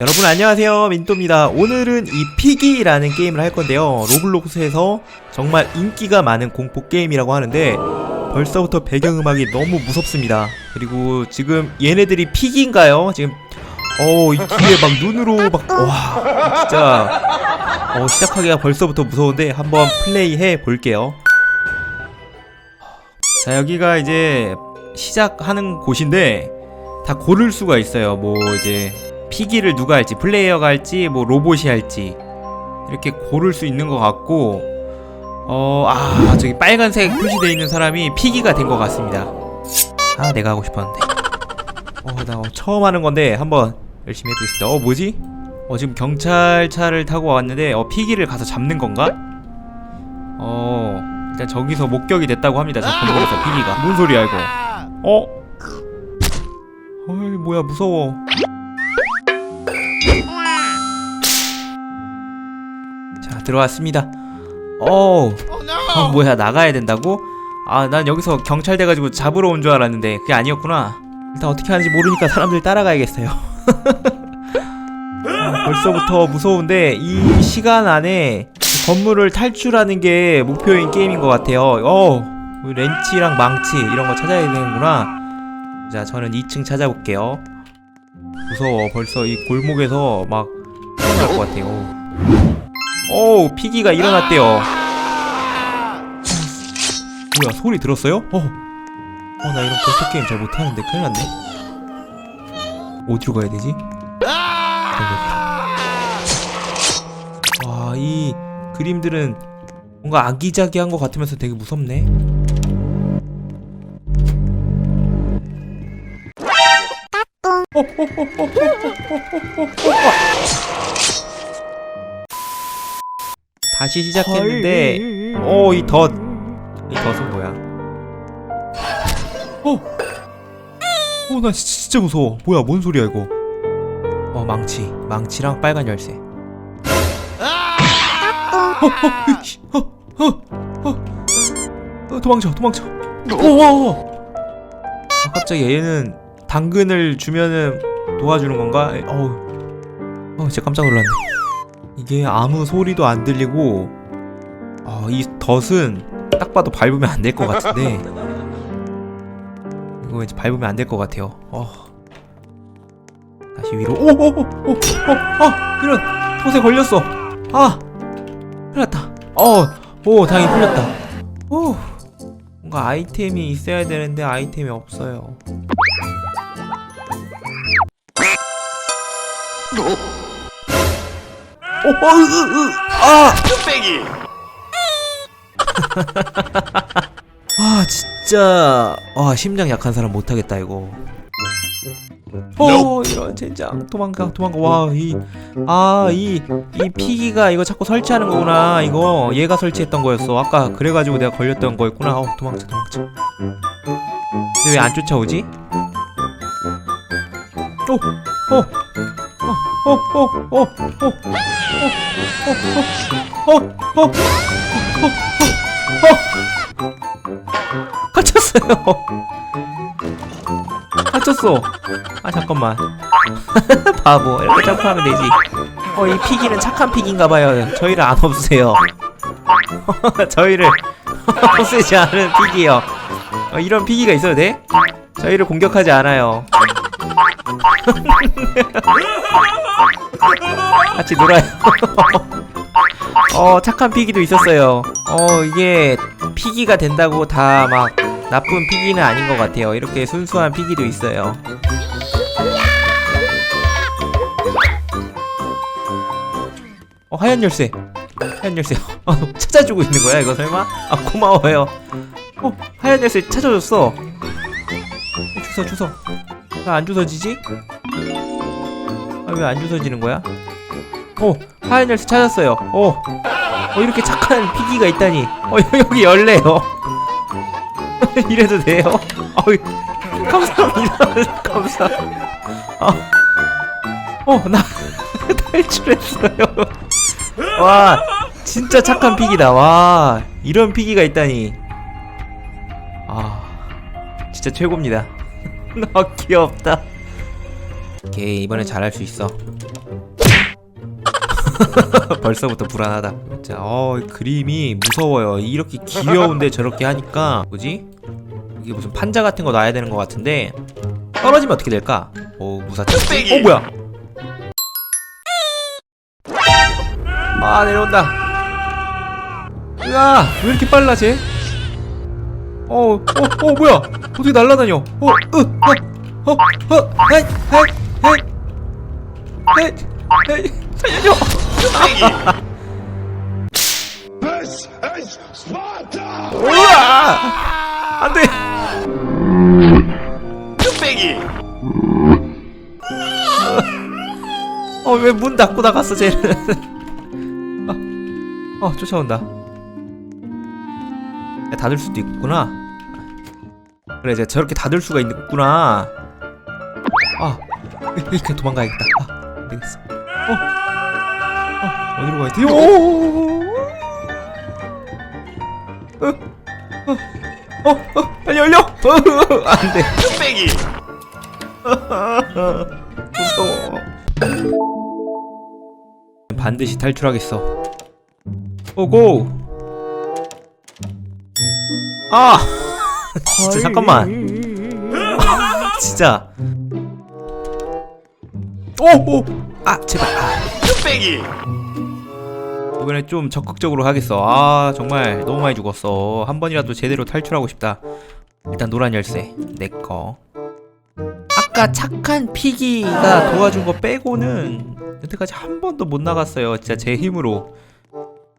여러분 안녕하세요. 민또입니다. 오늘은 이 피기라는 게임을 할 건데요. 로블록스에서 정말 인기가 많은 공포 게임이라고 하는데 벌써부터 배경음악이 너무 무섭습니다. 그리고 지금 얘네들이 피기인가요? 지금 어이 뒤에 막 눈으로 막와 진짜 어 시작하기가 벌써부터 무서운데 한번 플레이해 볼게요. 자 여기가 이제 시작하는 곳인데 다 고를 수가 있어요. 뭐 이제 피기를 누가 할지 플레이어가 할지 뭐 로봇이 할지 이렇게 고를 수 있는 것 같고 어 아 저기 빨간색 표시되어 있는 사람이 피기가 된 것 같습니다. 아 내가 하고 싶었는데. 어나 처음 하는 건데 한번 열심히 해보겠습니다. 어 뭐지? 어 지금 경찰차를 타고 왔는데 어 피기를 가서 잡는 건가? 어 일단 저기서 목격이 됐다고 합니다 저 건물에서 피기가. 뭔 소리야 이거? 어? 어이 뭐야 무서워 자 들어왔습니다. 어우 어, 뭐야 나가야 된다고? 아 난 여기서 경찰 돼가지고 잡으러 온 줄 알았는데 그게 아니었구나. 일단 어떻게 하는지 모르니까 사람들 따라가야겠어요. 아, 벌써부터 무서운데 이 시간 안에 건물을 탈출하는 게 목표인 게임인 것 같아요. 어 렌치랑 망치 이런 거 찾아야 되는구나. 자 저는 2층 찾아볼게요 무서워 벌써 이 골목에서 막 튀어나올 것 같아요 오 피기가 일어났대요 뭐야 소리 들었어요? 어. 어 나 이런 공포 게임 잘 못하는데 큰일 났네 어디로 가야 되지? 와이 그림들은 뭔가 아기자기한 것 같으면서 되게 무섭네 다시 시작했는데 어이 덫. 이 덫은 뭐야? 어! 어 나 진짜 무서워. 뭐야 뭔 소리야 이거? 어 망치. 망치랑 빨간 열쇠. 어, 어, 어, 어, 어, 어, 도망쳐 도망쳐. 어, 어, 어. 아, 갑자기 얘는 당근을 주면은 도와주는 건가? 어우. 어 진짜 깜짝 놀랐네. 이게 아무 소리도 안 들리고 어, 이 덫은 딱 봐도 밟으면 안 될 것 같은데. 이거 왠지 밟으면 안 될 것 같아요. 어. 다시 위로. 오 오 오오오아 이런 덫에 걸렸어. 아 큰일 났다. 어 오 다행히 풀렸다. 오. 뭔가 아이템이 있어야 되는데 아이템이 없어요 오, 어, 으, 으, 으, 아! 뚝배기. 아 진짜. 아 심장 약한 사람 못하겠다 이거. 어 이런 젠장. 도망가 도망가. 와 이 아 이 이 피기가 이거 자꾸 설치하는 거구나 이거. 얘가 설치했던 거였어. 아까 그래가지고 내가 걸렸던 거였구나. 어 도망쳐 도망쳐. 근데 왜 안 쫓아오지? 어, 오 갇혔어요. 갇혔어. 아 잠깐만. 바보. 이렇게 점프하면 되지. 어 이 피기는 착한 피기인가봐요. 저희를 안 없애요. 저희를 없애지 않은 피기요. 어, 이런 피기가 있어도 돼? 저희를 공격하지 않아요. 같이 놀아요. 어 착한 피기도 있었어요. 어 이게 피기가 된다고 다 막 나쁜 피기는 아닌 것 같아요. 이렇게 순수한 피기도 있어요. 어 하얀 열쇠. 하얀 열쇠. 어, 찾아주고 있는 거야 이거 설마? 아 고마워요. 어 하얀 열쇠 찾아줬어. 어, 주워 주워. 왜 안 주워지지? 아 왜 안 주워지는 거야? 어 하얀 열쇠 찾았어요. 어. 어 이렇게 착한 피기가 있다니. 어 여기 열래요. 이래도 돼요? 어이 감사합니다. 감사. 어, 어나 탈출했어요. 와 진짜 착한 피기다. 와 이런 피기가 있다니. 아 진짜 최고입니다. 너 귀엽다. 오케이 이번에 잘할 수 있어. 벌써부터 불안하다. 진짜 어 그림이 무서워요. 이렇게 귀여운데 저렇게 하니까 뭐지? 이게 무슨 판자 같은 거 놔야 되는 것 같은데 떨어지면 어떻게 될까? 오 무사차. 어 뭐야? 아 내려온다. 으아 왜 이렇게 빨라 쟤? 어, 어, 어, 뭐야? 어떻게 날아다녀? 어, 으, 어, 어, 어, 헤이, 헤이, 헤이, 헤이, 헤이, 살려줘! This is Sparta! 우와! 안 돼! 뚝배기! 어, 왜 문 닫고 나갔어, 쟤는? 아, 어, 쫓아온다. 야, 닫을 수도 있구나. 그래, 이제 저렇게 닫을 수가 있구나. 아, 이렇게 도망가야겠다. 아, 안 되겠어. 어, 어, 어디로 가야 돼? 오! 어, 어, 어, 어, 빨리 열려! 어, 안 돼. 뚝배기! 무서워. 반드시 탈출하겠어. 오고. 아, 진짜 잠깐만. 진짜. 오, 오. 아, 제발. 아, 뚝배기! 이번에 좀 적극적으로 하겠어. 아, 정말 너무 많이 죽었어. 한 번이라도 제대로 탈출하고 싶다. 일단 노란 열쇠 내 거. 아까 착한 피기가 도와준 거 빼고는 여태까지 한 번도 못 나갔어요. 진짜 제 힘으로.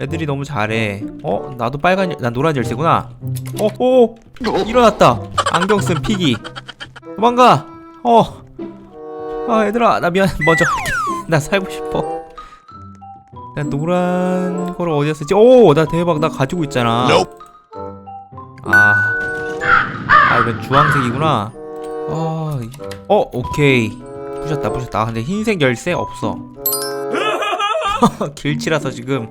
애들이 너무 잘해. 어? 나도 빨간, 열- 난 노란 열쇠구나. 어, 오, 일어났다. 안경 쓴 피기. 도망가. 어. 아, 얘들아, 나 미안. 먼저. 나 살고 싶어. 나 노란 거를 어디다 쓰지? 오, 나 대박. 나 가지고 있잖아. 아, 아 이건 주황색이구나. 아, 이- 어, 오케이. 부셨다, 부셨다. 아, 근데 흰색 열쇠 없어. 길치라서 지금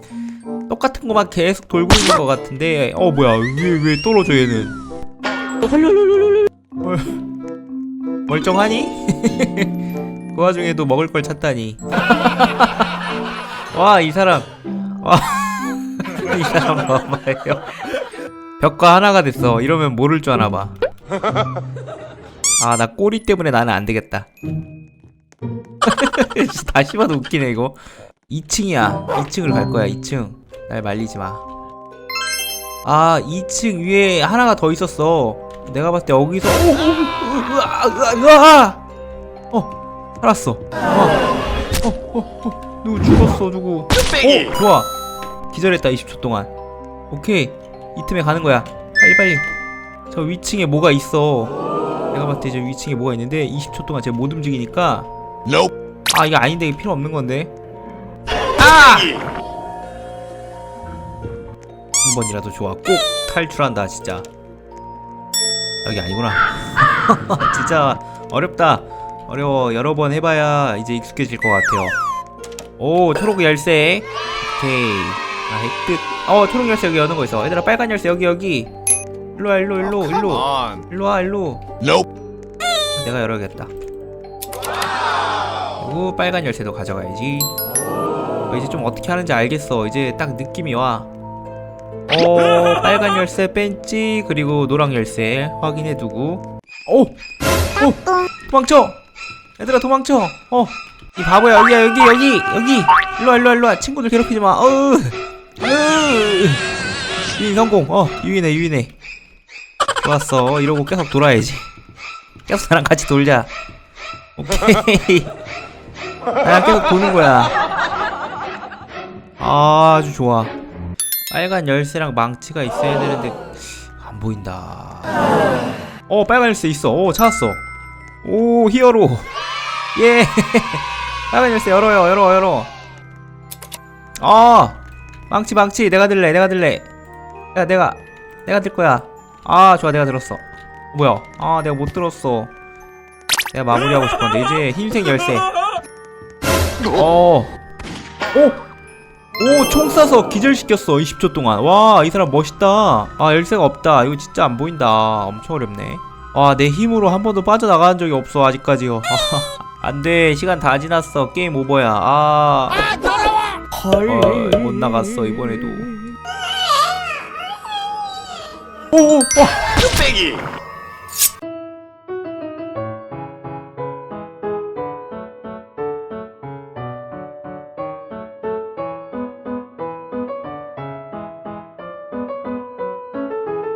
똑같은 것만 계속 돌고 있는 것 같은데. 어, 뭐야? 왜 왜 떨어져 얘는? 뭘- 멀쩡하니? 그 와중에도 먹을 걸 찾다니. 와, 이 사람. 와, 이 사람 봐봐요. 벽과 하나가 됐어. 이러면 모를 줄 아나 봐. 아, 나 꼬리 때문에 나는 안 되겠다. 다시 봐도 웃기네, 이거. 2층이야. 2층을 갈 거야, 2층. 날 말리지 마. 아, 2층 위에 하나가 더 있었어. 내가 봤을 때 여기서, 오, 오, 으아, 으아! 어, 살았어. 어, 어, 어, 어, 누구 죽었어, 누구. 오 좋아 기절했다 20초 동안 오케이 이 틈에 가는 거야 빨리 빨리 저 위층에 뭐가 있어 내가 봤을 때 저 위층에 뭐가 있는데 20초 동안 제가 못 움직이니까. 아 이거 아닌데 이거 필요 없는 건데 아! 한 번이라도 좋아. 꼭 탈출한다 진짜. 여기 아니구나. 진짜 어렵다. 어려워. 여러 번 해봐야 이제 익숙해질 것 같아요. 오 초록 열쇠. 오케이. 아 획득. 어 초록 열쇠 여기 여는 거 있어. 얘들아 빨간 열쇠 여기 여기. 일로와 일로 일로 일로. on. 일로와 일로. 내가 열어야겠다. 그리고 빨간 열쇠도 가져가야지. 어, 이제 좀 어떻게 하는지 알겠어. 이제 딱 느낌이 와 어, 빨간 열쇠 뺀지 그리고 노랑 열쇠 확인해 두고. 오! 오! 도망쳐! 얘들아 도망쳐! 어! 이 바보야 여기야 여기 여기 여기! 일로와 일로와 일로와. 친구들 괴롭히지 마. 어으! 으! 유인 성공. 어 유인해 유인해. 좋았어. 이러고 계속 돌아야지. 계속 나랑 같이 돌자. 오케이. 나랑 계속 도는 거야. 아주 좋아 빨간 열쇠랑 망치가 있어야 되는데 안 보인다. 어 빨간 열쇠 있어. 오 찾았어. 오 히어로. 예. 빨간 열쇠 열어요 열어 열어. 아 망치 망치. 내가 들래 내가 들래. 야 내가 내가 들 거야. 아 좋아 내가 들었어 뭐야? 아 내가 못 들었어. 내가 마무리하고 싶었는데 이제 흰색 열쇠. 어. 오! 오, 총 쏴서 기절시켰어. 20초 동안. 와, 이 사람 멋있다. 아, 열쇠가 없다. 이거 진짜 안 보인다. 엄청 어렵네. 와, 내 힘으로 한 번도 빠져나간 적이 없어. 아직까지요. 안 돼. 시간 다 지났어. 게임 오버야. 아. 어, 못 나갔어 이번에도. 오, 오, 와, 뚝배기